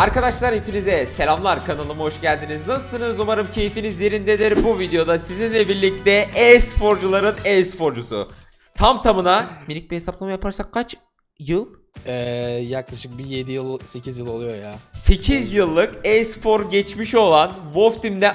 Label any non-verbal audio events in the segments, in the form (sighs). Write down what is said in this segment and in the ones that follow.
Arkadaşlar hepinize selamlar kanalıma hoş geldiniz. Nasılsınız? Umarım keyfiniz yerindedir. Bu videoda sizinle birlikte e-sporcuların e-sporcusu. Tam tamına minik bir hesaplama yaparsak kaç yıl? Ee, yaklaşık bir 7 yıl 8 yıl oluyor ya. 8 yıllık e-spor geçmişi olan Wolf Team'de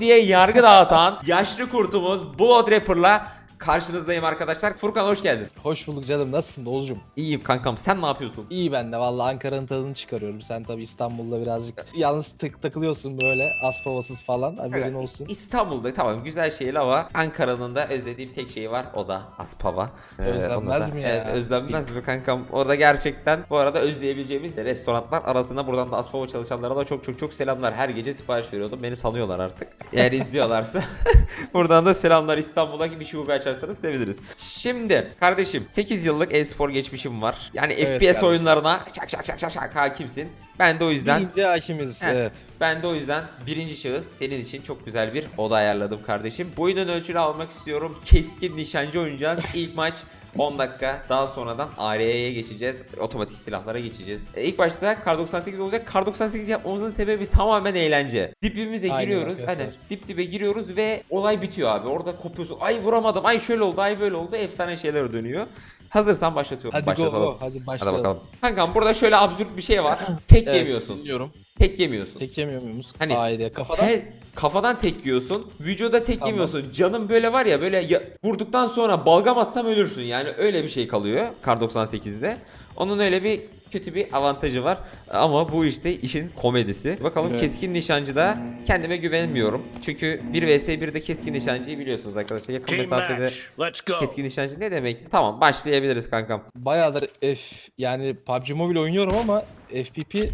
diye yargı dağıtan yaşlı kurtumuz Blood Rapper'la karşınızdayım arkadaşlar. Furkan hoş geldin. Hoş bulduk canım nasılsın Oğuzcum? İyiyim kankam sen ne yapıyorsun? İyi ben de valla Ankara'nın tadını çıkarıyorum. Sen tabi İstanbul'da birazcık yalnız tık takılıyorsun böyle aspavasız falan haberin olsun. İstanbul'da tamam güzel şehir ama Ankara'nın da özlediğim tek şey var o da Aspava. Ee, Özlenmez da- mi ya? Evet, özlenmez mi kankam? Orada gerçekten bu arada özleyebileceğimiz restoranlar arasında buradan da Aspava çalışanlara da çok çok çok selamlar. Her gece sipariş veriyordum. Beni tanıyorlar artık. Eğer izliyorlarsa (laughs) buradan da selamlar İstanbul'a bir şube açarsanız seviniriz. Şimdi kardeşim 8 yıllık e-spor geçmişim var. Yani Evet FPS kardeşim. oyunlarına şak şak şak şak şak hakimsin. Ben de o yüzden Birinci hakimiz Heh. evet. ben de o yüzden birinci şahıs senin için çok güzel bir oda ayarladım kardeşim. Boyunun ölçünü almak istiyorum. Keskin nişancı oynayacağız. İlk maç 10 dakika. Daha sonradan AR'ye geçeceğiz. Otomatik silahlara geçeceğiz. E, ilk başta Kar 98 olacak. Kar 98 yapmamızın sebebi tamamen eğlence. Dibimize Aynen giriyoruz. Hani dip dibe giriyoruz ve olay bitiyor abi. Orada kopuyorsun. Ay vuramadım. Ay şöyle oldu. Ay böyle oldu. Efsane şeyler dönüyor. Hazırsan başlatıyorum. Hadi go Başlatalım. go hadi Hadi başlayalım. bakalım. Kankam burada şöyle absürt bir şey var. (laughs) Tek Evet, yemiyorsun. dinliyorum. Tek yemiyorsun. Tek yemiyor muyuz? Hani- Haydi kafadan. Her kafadan tek yiyorsun. Vücuda tek Tamam. yemiyorsun. Canın böyle var ya böyle ya- vurduktan sonra balgam atsam ölürsün. Yani öyle bir şey kalıyor Kar 98'de. Onun öyle bir kötü bir avantajı var. Ama bu işte işin komedisi. Bakalım Evet. keskin nişancıda kendime güvenmiyorum. Çünkü 1 vs 1'de keskin nişancıyı biliyorsunuz arkadaşlar. Yakın Team mesafede match. Keskin nişancı ne demek? Tamam başlayabiliriz kankam. Bayağıdır F yani PUBG Mobile oynuyorum ama FPP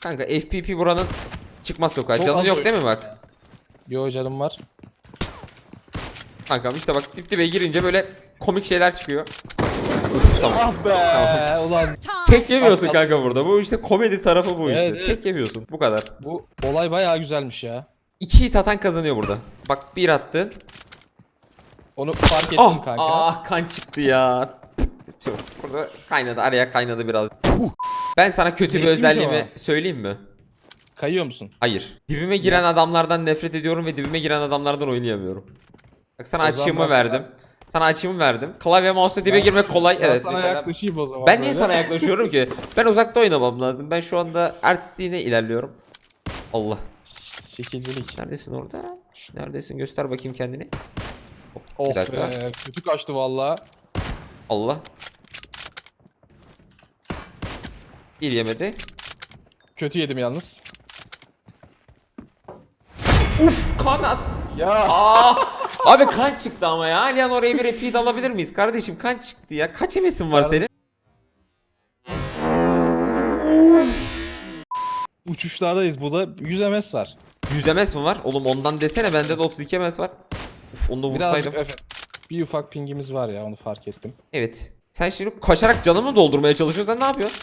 Kanka FPP buranın çıkmaz sokağı. Çok Canın yok oyun- değil mi bak? bir canım var. Kankam işte bak dip dibe girince böyle komik şeyler çıkıyor. Uf, tamam. Ah be ulan Tek yemiyorsun Az- az- kanka burada. Bu işte komedi tarafı bu işte. Evet, evet. Tek yemiyorsun. Bu kadar. bu olay bayağı güzelmiş ya. İki hit atan kazanıyor burada. Bak bir attın. Onu fark ettim Ah, kanka. ah kan çıktı ya. Çok, burada kaynadı. Araya kaynadı biraz. Ben sana kötü bir Zevkliymiş özelliğimi ama. söyleyeyim mi? Kayıyor musun? Hayır. Dibime giren adamlardan nefret ediyorum ve dibime giren adamlardan oynayamıyorum. Bak sana O zaman açığımı ben sana- verdim. Sana açığımı verdim. Klavye mouse'la dibe girmek kolay. Ben evet. sana mesela- yaklaşayım o zaman. Ben niye böyle. sana yaklaşıyorum ki? Ben uzakta oynamam lazım. Ben şu anda artistliğine ilerliyorum. Allah. Şekilcilik. Neredesin orada? Şş, Neredesin? Göster bakayım kendini. Hop, Oh dakika. be kötü kaçtı valla. Allah. Bir yemedi. Kötü yedim yalnız. Uf kanat. Ya Aa! Abi kan çıktı ama ya. Alihan oraya bir repeat alabilir miyiz kardeşim? Kan çıktı ya. Kaç emesin var senin? uçuşlardayız. Bu da 100 MS var. 100 MS mi var? Oğlum ondan desene bende de 32 MS var. Uf onu da Birazcık vursaydım. Bir ufak pingimiz var ya onu fark ettim. Evet. Sen şimdi koşarak canımı doldurmaya çalışıyorsan ne yapıyorsun?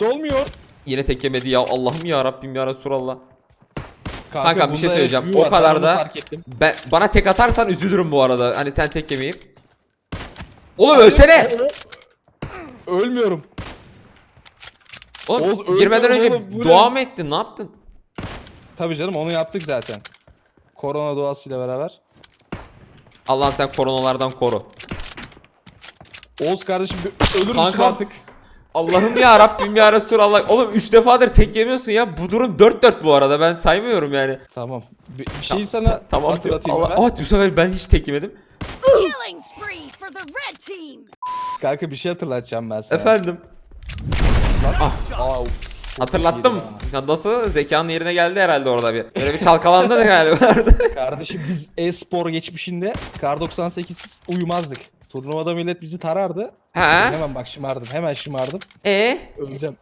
Dolmuyor. Yine tek yemedi ya. Allah'ım ya Rabbim ya Resulallah. Kanka, Kanka, bir şey bunda söyleyeceğim. O var, kadar ben onu da- fark ettim. Ben bana tek atarsan üzülürüm bu arada. Hani sen tek yemeyip. Oğlum ölsene. Ölmüyorum. Oğlum Oğuz, girmeden önce oğlum, bu ne? dua mı ettin? Ne yaptın? Tabii canım onu yaptık zaten. Korona doğasıyla beraber. Allah'ım sen koronalardan koru. Oğuz kardeşim bir ölür müsün Kanka. artık? Allah'ım ya Rabbim ya Resulallah. Oğlum 3 defadır tek yemiyorsun ya. Bu durum 4-4 bu arada. Ben saymıyorum yani. Tamam. Bir, bir şeyi sana Tamam. hatırlatayım Allah. ben. Ah, bu sefer ben hiç tek yemedim. Killing spree for the red team. Kanka bir şey hatırlatacağım ben sana. Efendim. Aa, uf, çok Hatırlattım. Ya nasıl zekanın yerine geldi herhalde orada bir. Böyle bir çalkalandı da galiba. Kardeşim biz e-spor geçmişinde Kar 98 uyumazdık. Turnuvada millet bizi tarardı. He? Hemen bak şımardım. Hemen şımardım. E? Öleceğim.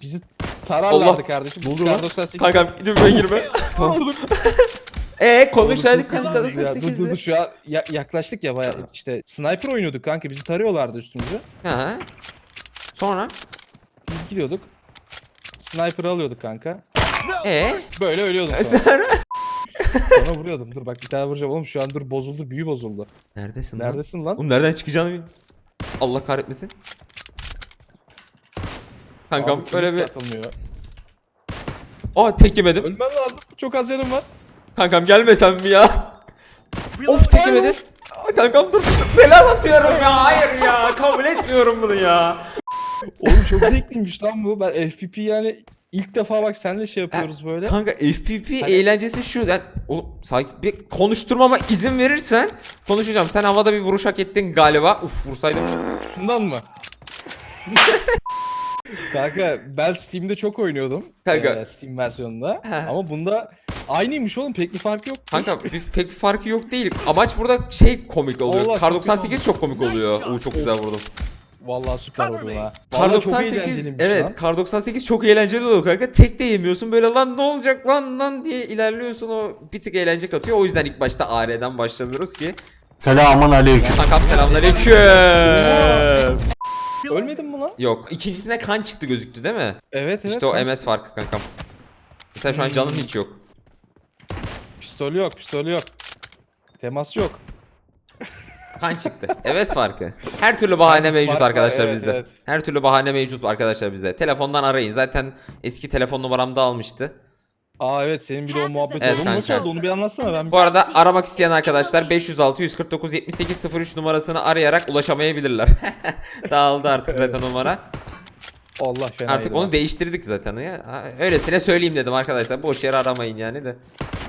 Bizi tararlardı Allah. kardeşim. (laughs) Oldu lan? Kar 98 Kankam dibime girme. Vurdum. E konuş hadi Ya, dur, dur, dur, 98'de. şu an ya- yaklaştık ya baya işte sniper oynuyorduk kanka bizi tarıyorlardı üstümüzü. Ha. Sonra? Biz giriyorduk. Sniper alıyorduk kanka. E? Böyle ölüyordum sonra. Sonra vuruyordum. Dur bak bir daha vuracağım. Oğlum şu an dur bozuldu. Büyü bozuldu. Neredesin lan? Neredesin lan? Oğlum nereden çıkacağını bil. Allah kahretmesin. Kankam Abi, böyle kılıç bir... atılmıyor. Aa tek yemedim. Ölmen lazım. Çok az canım var. Kankam gelmesen mi ya? Of tek yemedim. Aa, Kankam dur. Bela atıyorum ya. Hayır ya. Kabul etmiyorum bunu ya. Oğlum çok zevkliymiş lan bu. Ben FPP yani ilk defa bak seninle şey yapıyoruz böyle. Kanka FPP Hani- eğlencesi şu. Yani, oğlum, sanki bir konuşturmama izin verirsen konuşacağım. Sen havada bir vuruş hak ettin galiba. Uf vursaydım. Şundan mı? (laughs) Kanka ben Steam'de çok oynuyordum. Kanka. Ee, Steam versiyonunda. He. Ama bunda aynıymış oğlum pek bir fark yok. Kanka bir, pek bir farkı yok değil. Amaç burada şey komik oluyor. Allah, Kar çok 98 çok komik oluyor. Oo çok güzel vurdum. Vallahi süper vurdun ha. Kar Vallahi çok 98 eğlenceliymiş evet lan. Kar 98 çok eğlenceli oluyor kanka. Tek de yemiyorsun böyle lan ne olacak lan lan diye ilerliyorsun o bir tık eğlence katıyor. O yüzden ilk başta AR'den başlamıyoruz ki. Selamun aleyküm. Kankam selamünaleyküm. (laughs) Ölmedin mi lan? Yok ikincisine kan çıktı gözüktü değil mi? Evet evet. işte o. MS farkı kankam. Mesela şu an canın hiç yok. Pistol yok pistol yok. Temas yok. Kan çıktı. MS farkı. Her türlü bahane mevcut arkadaşlar evet, bizde. evet. Her türlü bahane mevcut arkadaşlar bizde. Telefondan arayın. Zaten eski telefon numaramda almıştı. Aa evet senin bir de o muhabbet Evet, oldu. Nasıl oldu onu bir anlatsana ben. Bu arada aramak isteyen arkadaşlar 506 149 78 03 numarasını arayarak ulaşamayabilirler. (laughs) Dağıldı artık zaten numara. Allah fena Artık onu değiştirdik zaten ya. Öylesine söyleyeyim dedim arkadaşlar. Boş yere aramayın yani de.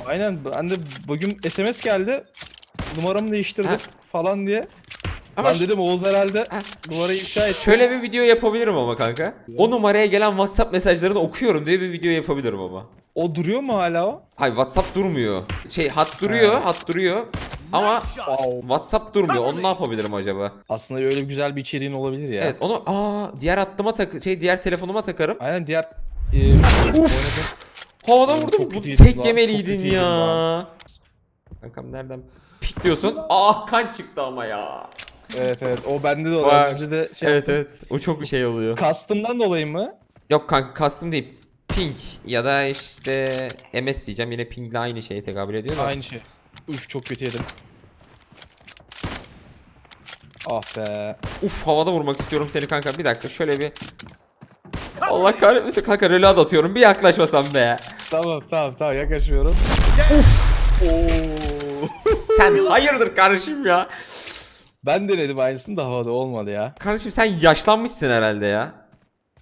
Aynen ben de bugün SMS geldi. Numaramı değiştirdim Ha. falan diye. Ama ben dedim Oğuz herhalde numarayı ifşa etti. Şöyle bir video yapabilirim ama kanka. O numaraya gelen WhatsApp mesajlarını okuyorum diye bir video yapabilirim ama. O duruyor mu hala o? Hayır WhatsApp durmuyor. Şey hat duruyor, Ha. hat duruyor. Ama Wow. WhatsApp durmuyor. Onu ne yapabilirim acaba? Aslında öyle güzel bir içeriğin olabilir ya. Evet onu aa diğer hattıma tak şey diğer telefonuma takarım. Aynen diğer e, Uf! Havada Oğlum vurdum. çok Bu kötüydün tek lan, yemeliydin kötüydün ya. Kankam nereden pik diyorsun? Ah kan çıktı ama ya. Evet evet o bende de o. Vay. Az önce de şey Evet evet. O çok bir şey oluyor. Custom'dan dolayı mı? Yok kanka custom değil. Ping ya da işte MS diyeceğim. Yine pingle aynı şeye tekabül ediyor da. Aynı şey. Uf çok kötü yedim. Ah be. Uf havada vurmak istiyorum seni kanka. Bir dakika şöyle bir Allah kahretmesin kanka reload atıyorum. Bir yaklaşmasam be. Tamam tamam tamam yaklaşıyorum. Oo. Sen hayırdır kardeşim ya. Ben denedim aynısını da havada olmadı ya. Kardeşim sen yaşlanmışsın herhalde ya.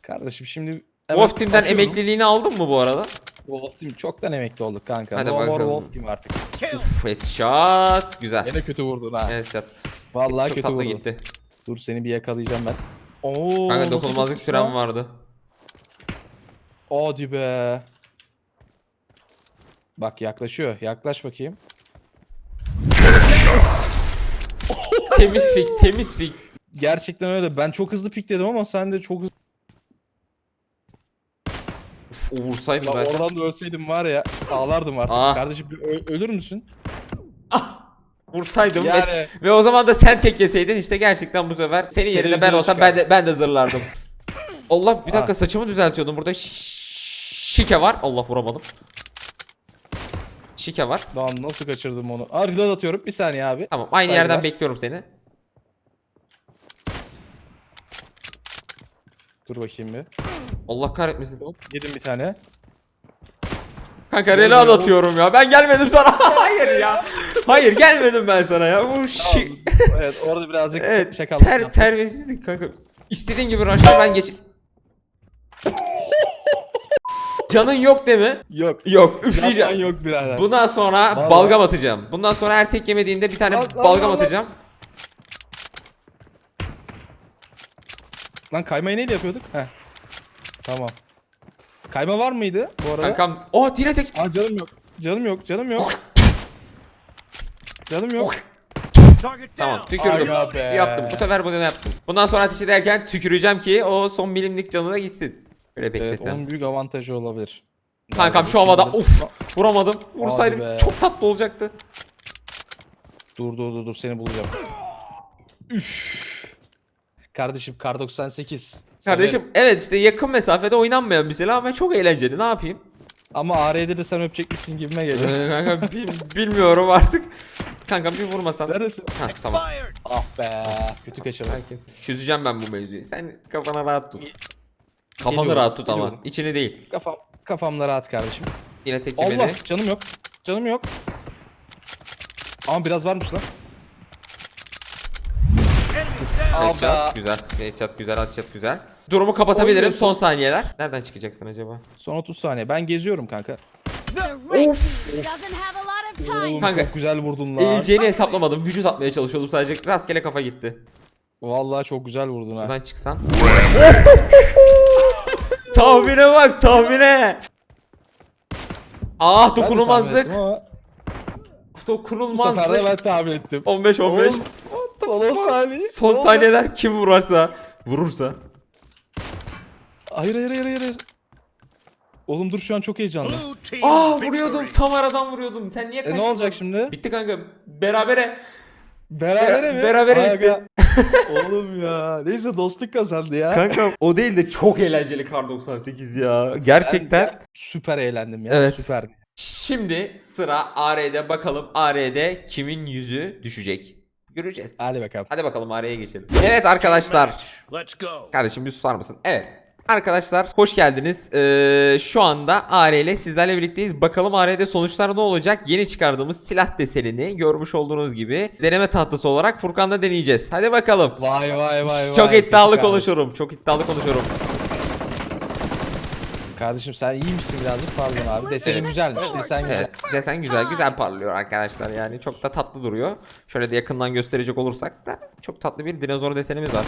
Kardeşim şimdi Wolf Team'den emekliliğini aldın mı bu arada? Wolf Team çoktan emekli olduk kanka. Hadi no more bakalım. Wolf Team artık. Uf headshot. Güzel. Yine kötü vurdun ha. Headshot. Vallahi Çok kötü tatlı vurdun. gitti. Dur seni bir yakalayacağım ben. Oo. Kanka nasıl dokunulmazlık süren lan? vardı. Hadi be. Bak yaklaşıyor. Yaklaş bakayım. Temiz pik, temiz pik. Gerçekten öyle. Ben çok hızlı pikledim ama sen de çok hızlı. Uf, o vursaydı zaten. oradan da ölseydim var ya ağlardım artık. Ah. Kardeşim bir ö- ölür müsün? Vursaydım ve, Yani. ve o zaman da sen tek yeseydin işte gerçekten bu sefer senin yerine ben olsam ben de ben de zırlardım. (laughs) Allah bir dakika Ah. saçımı düzeltiyordum. Burada şike var. Allah vuramadım. Şike var. Lan nasıl kaçırdım onu? Reload atıyorum. Bir saniye abi. Tamam aynı Saygılar. yerden bekliyorum seni. Dur bakayım bir. Allah kahretmesin. Hop yedim bir tane. Kanka ya. atıyorum ya. Ben gelmedim sana. (laughs) Hayır ya. Hayır gelmedim ben sana ya. Bu şi... evet orada birazcık Evet, şakallık ter, terbiyesizlik kanka. İstediğin gibi rushla ben geç... Canın yok değil mi? Yok. Yok Yapman üfleyeceğim. yok birader. Bundan sonra Vallahi. balgam atacağım. Bundan sonra her tek yemediğinde bir tane lan, balgam lan. atacağım. Lan kaymayı neyle yapıyorduk? Heh. Tamam. Kayma var mıydı bu arada? Kankam. Oh dile tek. Aa canım yok. Canım yok. Canım yok. Canım yok. Tamam tükürdüm. Aga be. Yaptım. Bu sefer bunu yaptım. Bundan sonra ateş ederken tüküreceğim ki o son milimlik canına gitsin. Evet beklesem. onun büyük avantajı olabilir. Kankam şu havada uf vuramadım. Vursaydım çok tatlı olacaktı. Dur dur dur dur seni bulacağım. Üf. Kardeşim Kar 98. Kardeşim evet işte yakın mesafede oynanmayan bir silah ama çok eğlenceli ne yapayım? Ama AR'de de sen öpecekmişsin gibime geliyor. Ee, kanka bil- bilmiyorum artık. Kankam bir vurmasan. Neredesin? Ha tamam. Ah be. Kötü kaçırdım. Çözeceğim ben bu mevzuyu. Sen kafana rahat tut. Kafanı Geliyorum, rahat tut ama. geliyorum. İçini değil. Kafam kafamda rahat kardeşim. Yine tek Allah yemedi. canım yok. Canım yok. Ama biraz varmış lan. Headshot güzel. Headshot güzel. Headshot güzel. Durumu kapatabilirim. Oynuyorsun. Son saniyeler. Nereden çıkacaksın acaba? Son 30 saniye. Ben geziyorum kanka. The red team doesn't have a lot of time. Oğlum Kanka, çok güzel vurdun lan. Eğileceğini hesaplamadım. Vücut atmaya çalışıyordum sadece. Rastgele kafa gitti. Vallahi çok güzel vurdun ha. Buradan çıksan. Tahmine bak tahmine. Ah dokunulmazlık. Bu sefer de Dokunulmazlık. ben tahmin ettim. 15 15. Oğlum, Son 10 saniye. Son Ne oldu? saniyeler kim vurarsa vurursa. Hayır hayır hayır hayır. Oğlum dur şu an çok heyecanlı. Aa vuruyordum. Tam aradan vuruyordum. Sen niye E kaçtın? ne olacak şimdi? Bitti kanka. Berabere. Berabere mi? berabere Aga. (laughs) Oğlum ya. Neyse dostluk kazandı ya. Kanka o değil de çok eğlenceli Kar 98 ya. Gerçekten. Ben süper eğlendim ya. Evet. Süperdi. Şimdi sıra AR'de bakalım AR'de kimin yüzü düşecek. Göreceğiz. Hadi bakalım. Hadi bakalım AR'ye geçelim. Evet arkadaşlar. Let's go. Kardeşim bir susar mısın? Evet. Arkadaşlar hoş geldiniz. Ee, şu anda AR ile sizlerle birlikteyiz. Bakalım AR'de sonuçlar ne olacak? Yeni çıkardığımız silah desenini görmüş olduğunuz gibi deneme tahtası olarak Furkan'da deneyeceğiz. Hadi bakalım. Vay vay vay Çok vay. iddialı Küçük konuşuyorum. Çok iddialı. Kardeşim. Kardeşim sen iyi misin birazcık pardon abi. Desenin Evet. güzelmiş. Desen güzel. Evet, desen güzel güzel parlıyor arkadaşlar yani çok da tatlı duruyor. Şöyle de yakından gösterecek olursak da çok tatlı bir dinozor desenimiz var.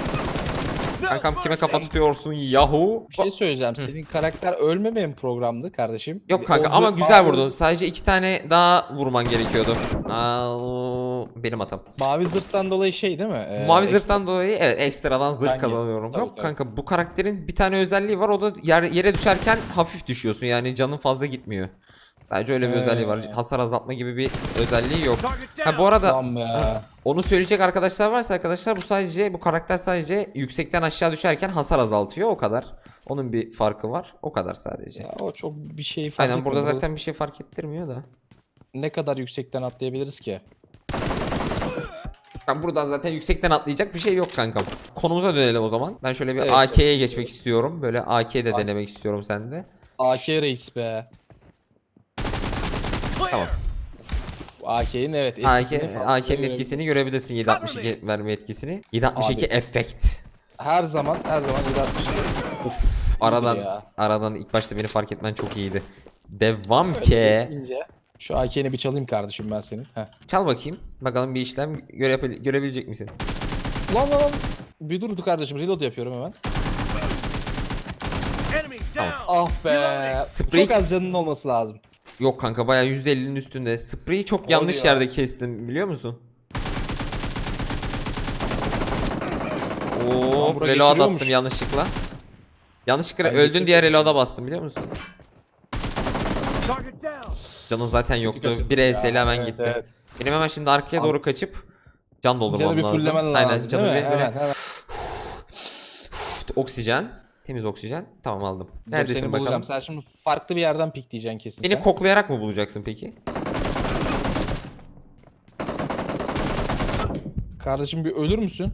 Kankam kime kafa tutuyorsun yahu? Bir şey söyleyeceğim. Senin karakter ölmemeye mi programdı kardeşim? Yok kanka ama güzel vurdun. Sadece iki tane daha vurman gerekiyordu. Aa, benim hatam. Mavi zırhtan dolayı şey değil mi? Ee, Mavi ekstra- zırhtan dolayı evet ekstradan zırh Ben kazanıyorum. tabii, Yok tabii. kanka bu karakterin bir tane özelliği var. O da yer, yere düşerken hafif düşüyorsun. Yani canın fazla gitmiyor. Sadece öyle bir Ee. özelliği var. Hasar azaltma gibi bir özelliği yok. Ha bu arada onu söyleyecek arkadaşlar varsa arkadaşlar bu sadece bu karakter sadece yüksekten aşağı düşerken hasar azaltıyor o kadar. Onun bir farkı var. O kadar sadece. Ya o çok bir şey fark Aynen burada etmiyor. zaten bir şey fark ettirmiyor da. ne kadar yüksekten atlayabiliriz ki? Ya buradan zaten yüksekten atlayacak bir şey yok kankam. Konumuza dönelim o zaman. Ben şöyle bir Evet. AK'ye geçmek istiyorum. Böyle AK de denemek istiyorum sende. AK reis be. Tamam. AK'nin evet AK, etkisini falan AK'nin etkisini görebilirsin 762 verme etkisini. 762 Abi. efekt. Her zaman her zaman 160. Uf, aradan ya. aradan ilk başta beni fark etmen çok iyiydi. Devam ki. İnce. Şu AK'ni bir çalayım kardeşim ben senin. Heh. Çal bakayım. Bakalım bir işlem göre, görebilecek misin? Lan lan lan. Bir durdu kardeşim reload yapıyorum hemen. Enemy down. Ah be. Sprey- Çok az canının olması lazım. Yok kanka bayağı %50'nin üstünde. Spreyi çok yanlış ya. yerde kestim biliyor musun? Oo, reload attım yanlışlıkla. Yanlışlıkla Ben öldün diye reload'a bastım biliyor musun? Canın zaten yoktu. Bir. ES'yle hemen Evet, gitti. evet. Benim hemen şimdi arkaya doğru kaçıp can doldurmam Canı bir lazım. fullemen lazım. Aynen canı bir böyle Hemen, (sighs) hemen. (sighs) (sighs) oksijen. Temiz oksijen. Tamam aldım. Neredesin seni bakalım? bulacağım. Sen şimdi farklı bir yerden pikleyeceksin kesin Beni sen. koklayarak mı bulacaksın peki? Kardeşim bir ölür müsün?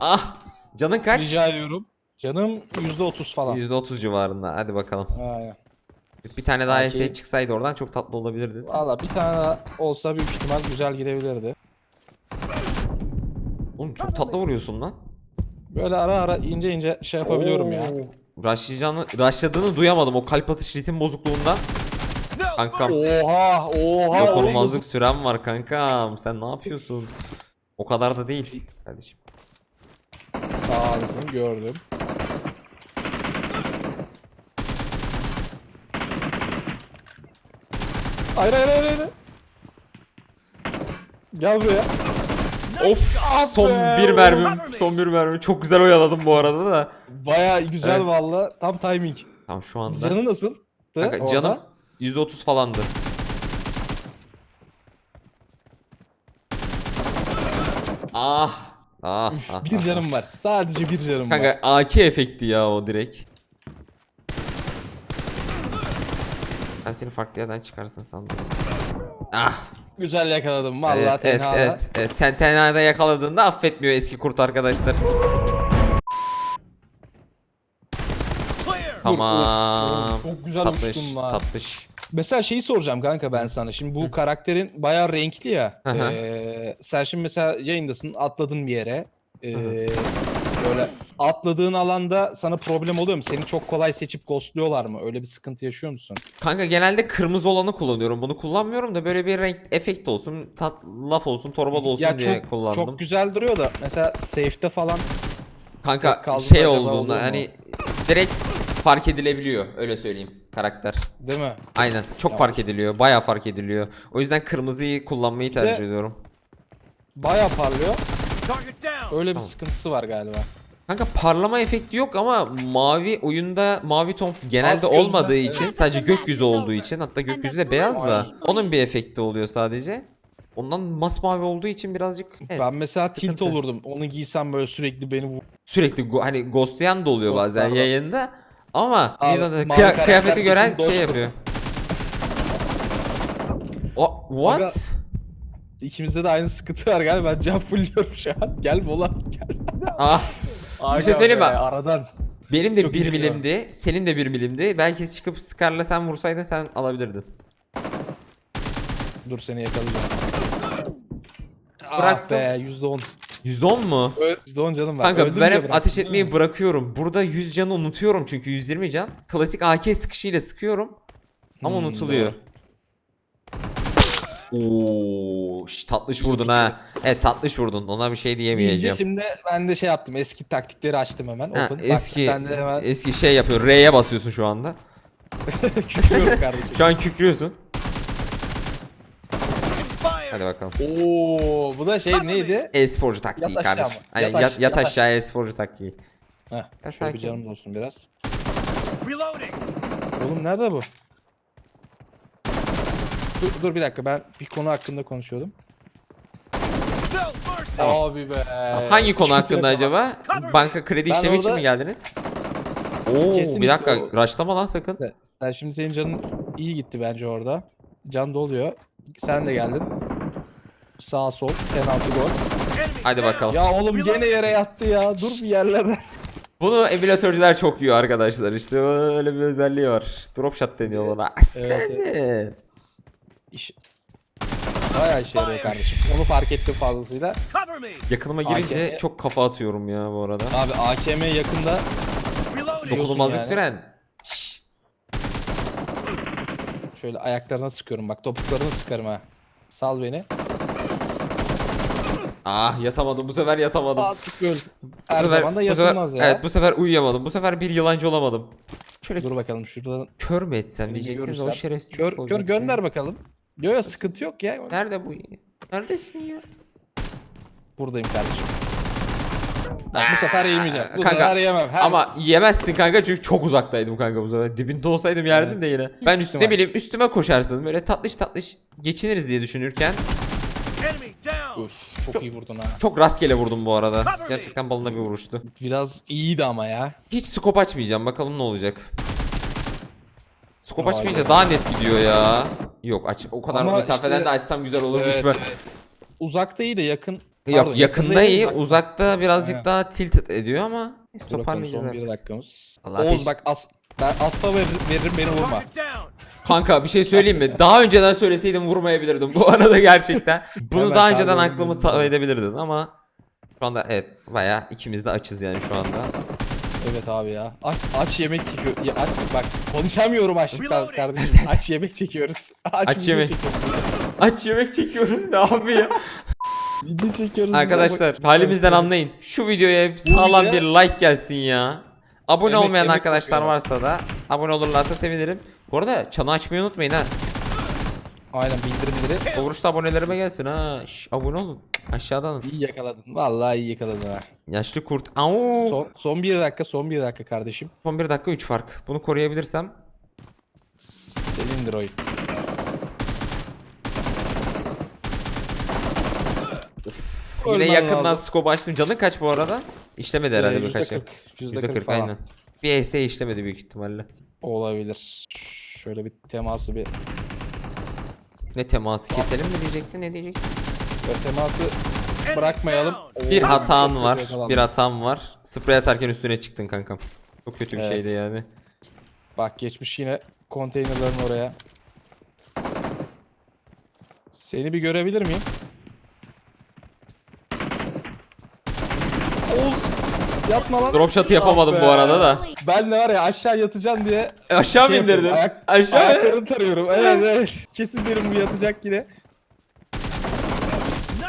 Ah! Canın kaç? Rica ediyorum. Canım %30 falan. %30 civarında. Hadi bakalım. Aynen. Bir tane daha Belki- ES çıksaydı oradan çok tatlı olabilirdi. Valla bir tane daha olsa büyük ihtimal güzel gidebilirdi. Oğlum çok tatlı vuruyorsun lan. Böyle ara ara ince ince şey yapabiliyorum ya. Rushlayacağını, rushladığını duyamadım o kalp atış ritim bozukluğundan. Kankam Oha oha. dokunulmazlık süren var kankam. Sen ne yapıyorsun? O kadar da değil kardeşim. Sağ olasın gördüm. Hayır hayır hayır hayır. Gel buraya. Of son be, bir mermim son bir mermim çok güzel oyaladım bu arada da. Baya güzel Evet. valla. Tam timing. Tamam şu anda. Canı nasıl? Kanka, canım %30 falandı. Ah. Ah, Üf, ah, bir ah, canım var. Sadece bir canım var. Kanka AK efekti ya o direkt. Ben seni farklı yerden çıkarsın sandım. Ah. Güzel yakaladım. Vallahi evet, tenhada. evet, evet. Ten, tenhada yakaladığında affetmiyor eski kurt arkadaşlar. Tamam. Of, Çok güzel Tatlış, uçtun lan. tatlış. Mesela şeyi soracağım kanka ben sana. Şimdi bu karakterin bayağı renkli ya. Hı hı. Ee, sen şimdi mesela yayındasın atladın bir yere. Ee, Hı hı. böyle atladığın alanda sana problem oluyor mu? Seni çok kolay seçip ghostluyorlar mı? Öyle bir sıkıntı yaşıyor musun? Kanka genelde kırmızı olanı kullanıyorum. Bunu kullanmıyorum da böyle bir renk efekt olsun, tat, laf olsun, torba da olsun ya diye çok kullandım. çok güzel duruyor da mesela safe'te falan Kanka şey olduğunda hani direkt fark edilebiliyor öyle söyleyeyim karakter. değil mi? Aynen çok Ya. fark ediliyor. Bayağı fark ediliyor. O yüzden kırmızıyı kullanmayı de- tercih ediyorum. Bayağı parlıyor. Öyle bir Tamam. sıkıntısı var galiba. Kanka parlama efekti yok ama mavi oyunda mavi ton genelde Az gözden, olmadığı evet. için sadece gökyüzü olduğu için hatta gökyüzü de beyaz da onun bir efekti oluyor sadece. Ondan masmavi olduğu için birazcık evet, ben mesela tilt sıkıntı. olurdum. Onu giysem böyle sürekli beni vur. Sürekli go- hani ghostlayan da oluyor bazen Ghostlar da. yayında ama Abi, neyse, mavi kıya- karakter kıyafeti gören kesin şey dosttur. yapıyor. O, what? Aga- İkimizde de aynı sıkıntı var galiba. Ben can fulluyorum şu an. Gel Bola gel. Ah, bir şey Aga söyleyeyim mi? be, Aradan. benim de Çok bir bir milimdi, senin de bir milimdi. Belki çıkıp Scar'la sen vursaydın sen alabilirdin. Dur seni yakalayacağım. Ah Bıraktım. be %10. %10 mu? %10 canım var. Kanka Öldüm ben diye hep bıraktım. ateş etmeyi bırakıyorum. Burada 100 canı unutuyorum çünkü 120 can. Klasik AK sıkışıyla sıkıyorum ama Hmm, unutuluyor. Oo, şş, tatlış vurdun ha. Evet tatlış vurdun. Ona bir şey İyice diyemeyeceğim. şimdi ben de şey yaptım. Eski taktikleri açtım hemen. Ha, Open. Bak, eski sen de hemen eski şey yapıyor. R'ye basıyorsun şu anda. (laughs) küçülüyorum kardeşim. Şu an kükrüyorsun. Hadi bakalım. Oo, bu da şey neydi? E-sporcu taktiği Yat aşağı kardeşim. mı? Aynen, Yat yat, aşağı- yat yat aşağı e-sporcu taktiği. Heh, Ya şöyle sakin. bir canım olsun biraz. Reloading. Oğlum nerede bu? Dur, dur bir dakika ben bir konu hakkında konuşuyordum. Abi be. Hangi konu hakkında acaba? Banka kredi Ben işlemi için orada- mi geldiniz? Oo, bir Kesinlikle dakika. o- Raşlama lan sakın. Sen- Sen şimdi senin canın iyi gitti bence orada. Can doluyor. Sen de geldin. Sağ sol penaltı gol. Hadi bakalım. Ya oğlum gene yere yattı ya. Dur bir yerlere. Bunu emülatörcüler çok yiyor arkadaşlar. İşte öyle bir özelliği var. Drop shot deniyor ona. Aslanım. İş... Bayağı işe yarıyor kardeşim. Onu fark ettim fazlasıyla. Yakınıma girince AK. çok kafa atıyorum ya bu arada. Abi AKM yakında. Dokunulmazlık yani. süren. şöyle ayaklarına sıkıyorum bak topuklarını sıkarım ha. Sal beni. Ah yatamadım bu sefer yatamadım. Artık öl. Bu Her sefer- zaman da bu sefer- yatılmaz ya. Evet bu sefer uyuyamadım. Bu sefer bir yılancı olamadım. Şöyle Dur bakalım şuradan. kör mü etsem Seni diyecektiniz o şerefsiz. Kör, kör gönder ya. bakalım. Yok yok sıkıntı yok ya. Nerede bu? Neredesin ya? Buradayım kardeşim. Bak, bu sefer yemeyeceğim. Bu Kanka, sefer yemem. Her... Ama yemezsin kanka çünkü çok uzaktaydım kanka bu sefer. Dibinde olsaydım yerdin Evet. de yine. Ben üst, ihtimal. ne bileyim üstüme koşarsın. Böyle tatlış tatlış geçiniriz diye düşünürken. Uf, çok, iyi vurdun ha. çok rastgele vurdum bu arada. Gerçekten balına bir vuruştu. Biraz iyiydi ama ya. Hiç skop açmayacağım bakalım ne olacak. Skop açmayınca daha net gidiyor ya. Yok aç o kadar Ama mesafeden işte- de açsam güzel olurmuş Evet, be. Uzakta iyi de yakın. Yok Pardon, yakında iyi, uzakta- uzakta birazcık Aynen. daha tilt ediyor ama biz Dur bakalım toparlayacağız son artık. bir dakikamız. Allah Oğuz bak as ben aspa ver, veririm beni vurma. Kanka bir şey söyleyeyim mi? Daha önceden söyleseydim vurmayabilirdim bu arada gerçekten. (laughs) Bunu Hemen daha önceden aklımı ta- edebilirdin ama şu anda evet bayağı ikimiz de açız yani şu anda. Evet abi ya. Aç aç yemek çekiyor. Ya aç bak konuşamıyorum açlıktan kardeşim. (laughs) aç yemek çekiyoruz. Aç, Aç yemek. çekiyoruz. Aç yemek çekiyoruz ne abi ya? (laughs) Video çekiyoruz. Arkadaşlar Bak- halimizden anlayın. Şu videoya bir sağlam bir like gelsin ya. Abone Emek- olmayan emek arkadaşlar kokuyor. varsa da abone olurlarsa sevinirim. Bu arada çanı açmayı unutmayın ha. Aynen bildirimleri (laughs) O vuruşta abonelerime gelsin ha. Şş, abone olun. Aşağıdan. iyi yakaladın. Vallahi iyi yakaladın ha. Yaşlı kurt. Au. Son, son bir dakika son bir dakika kardeşim. Son 1 dakika 3 fark. Bunu koruyabilirsem Senindir oyun. Yine Ölmen yakından lazım. scope açtım. Canın kaç bu arada? İşlemedi herhalde Ee, birkaç yer. %40, %40 %40 falan. aynen. Bir ES işlemedi büyük ihtimalle. Olabilir. Şöyle bir teması bir Ne teması keselim mi diyecekti ne diyecekti? böyle teması bırakmayalım. down. Bir Oo, hatan çok var. Bir hatam var. Sprey atarken üstüne çıktın kankam. Çok kötü bir Evet. şeydi yani. Bak geçmiş yine konteynerların oraya. Seni bir görebilir miyim? Oğuz yapma lan. Drop shot'ı yapamadım Ah bu arada da. Ben de var ya aşağı yatacaksın diye Aşağı mı şey yapıyorum, indirdin? ayak- Aşağı mı? ayaklarını tarıyorum. Evet evet. Kesin derim bu yatacak yine.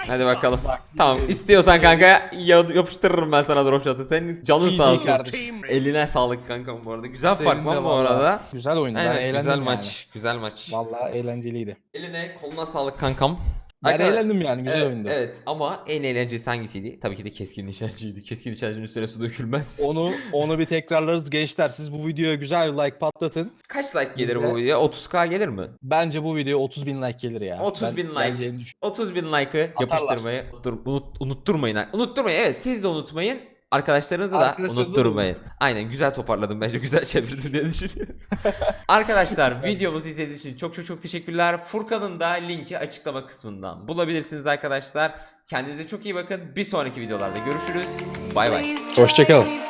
Hadi bakalım. Bak, Tamam istiyorsan kanka ya- yapıştırırım ben sana drop shot'ı. Senin canın sağ olsun. kardeşim. Eline sağlık kankam bu arada. Güzel fark var bu arada. Güzel oyundu. ben Aynen eğlendim güzel yani. maç. Güzel maç. Vallahi eğlenceliydi. Eline koluna sağlık kankam. Ben eğlendim yani güzel Evet, oyundu. evet ama en eğlencesi hangisiydi? Tabii ki de keskin nişancıydı. Keskin nişancının üstüne su dökülmez. Onu onu bir tekrarlarız gençler. Siz bu videoya güzel bir like patlatın. Kaç like gelir Bizde- bu video? 30k gelir mi? Bence bu video 30 bin like gelir ya. 30 bin like. bence en düşük. 30 bin like'ı yapıştırmayı unuttur, unut, unutturmayın. Unutturmayın evet siz de unutmayın. Arkadaşlarınızı da Arkadaşlarınızı da unutturmayın. Aynen güzel toparladım bence güzel çevirdim diye düşünüyorum. (laughs) Arkadaşlar videomuzu izlediğiniz için çok çok çok teşekkürler. Furkan'ın da linki açıklama kısmından bulabilirsiniz arkadaşlar. Kendinize çok iyi bakın. Bir sonraki videolarda görüşürüz. Bay bay. Hoşçakalın.